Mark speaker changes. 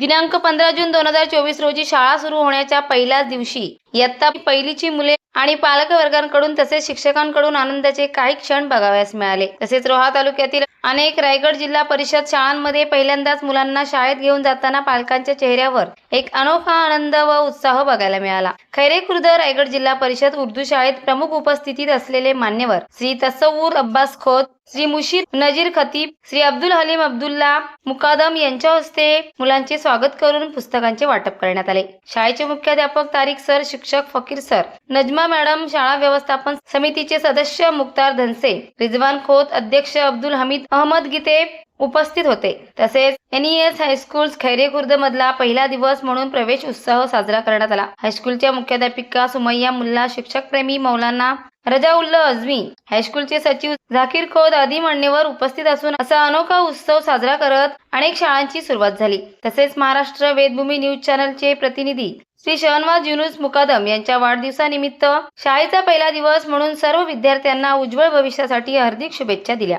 Speaker 1: दिनांक पंधरा जून दोन हजार चोवीस रोजी शाळा सुरू होण्याच्या पहिल्याच दिवशी इयत्ता पहिलीची मुले आणि पालक वर्गांकडून तसेच शिक्षकांकडून आनंदाचे काही क्षण बघावयास मिळाले. तसेच रोहा तालुक्यातील अनेक रायगड जिल्हा परिषद शाळांमध्ये पहिल्यांदाच मुलांना शाळेत घेऊन जाताना पालकांच्या चेहऱ्यावर एक अनोखा आनंद व उत्साह बघायला मिळाला. खैरे खुर्द रायगड जिल्हा परिषद उर्दू शाळेत प्रमुख उपस्थितीत असलेले मान्यवर श्री तसवूर अब्बास खोत श्री मुशीर नजीर खतीब श्री अब्दुल हलीम अब्दुल्ला मुकादम यांच्या हस्ते मुलांचे स्वागत करून पुस्तकांचे वाटप करण्यात आले. शाळेचे मुख्याध्यापक तारिक सर शिक्षक फकीर सर नजमा मॅडम शाळा व्यवस्थापन समितीचे सदस्य मुक्तार धनसे रिजवान खोत अध्यक्ष अब्दुल हमीद अहमद गीते उपस्थित होते. तसेच एनईएस हायस्कूल खैरे खुर्द मधला पहिला दिवस म्हणून प्रवेश उत्सव साजरा करण्यात आला. हायस्कूलच्या मुख्याध्यापिका सुमय्या मुल्ला शिक्षक प्रेमी मौलाना रजाउल्ला अजमी हायस्कूलचे सचिव झाकीर खोद आदी मान्यवर उपस्थित असून असा अनोखा उत्सव साजरा करत अनेक शाळांची सुरुवात झाली. तसेच महाराष्ट्र वेदभूमी न्यूज चॅनलचे प्रतिनिधी श्री शहनवाज युनुस मुकादम यांच्या वाढदिवसानिमित्त शाळेचा पहिला दिवस म्हणून सर्व विद्यार्थ्यांना उज्ज्वल भविष्यासाठी हार्दिक शुभेच्छा दिल्या.